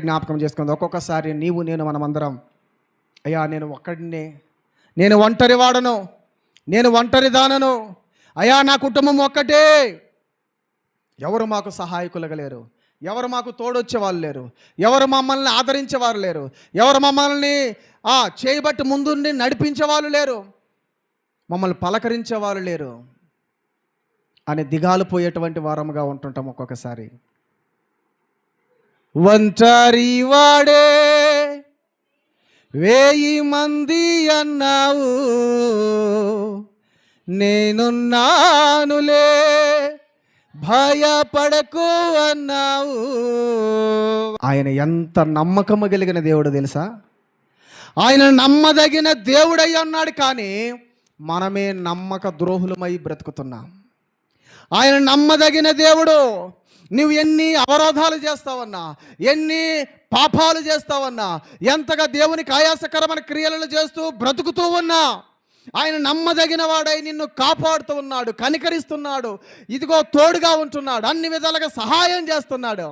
జ్ఞాపకం చేసుకుంది. ఒక్కొక్కసారి నీవు నేను మనమందరం అయ్యా నేను ఒక్కడినే. నేను ఒంటరి వాడను. నేను ఒంటరి దానను. అయ్యా నా కుటుంబం ఒక్కటే. ఎవరు మాకు సహాయకులుగా లేరు. ఎవరు మాకు తోడొచ్చే వాళ్ళు లేరు. ఎవరు మమ్మల్ని ఆదరించేవారు లేరు. ఎవరు మమ్మల్ని చేయబట్టి ముందుండి నడిపించే వాళ్ళు లేరు. మమ్మల్ని పలకరించే వాళ్ళు లేరు. అని దిగాలు పోయేటువంటి వారముగా ఉంటుంటాం ఒక్కొక్కసారి. ఒంటరి వాడే. వేయి మంది అన్నావు నేనున్నానులే. భయపడకు అన్నావు. ఆయన ఎంత నమ్మకము కలిగిన దేవుడు తెలుసా? ఆయన నమ్మదగిన దేవుడై అన్నాడు కానీ మనమే నమ్మక ద్రోహులమై బ్రతుకుతున్నాం. ఆయన నమ్మదగిన దేవుడు నువ్వు ఎన్ని అవరోధాలు చేస్తావన్నా ఎన్ని పాపాలు చేస్తావన్నా ఎంతగా దేవునికి ఆయాసకరమైన క్రియలను చేస్తూ బ్రతుకుతూ ఉన్నా ఆయన నమ్మదగిన వాడై నిన్ను కాపాడుతూ ఉన్నాడు కనికరిస్తున్నాడు ఇదిగో తోడుగా ఉంటున్నాడు అన్ని విధాలుగా సహాయం చేస్తున్నాడు.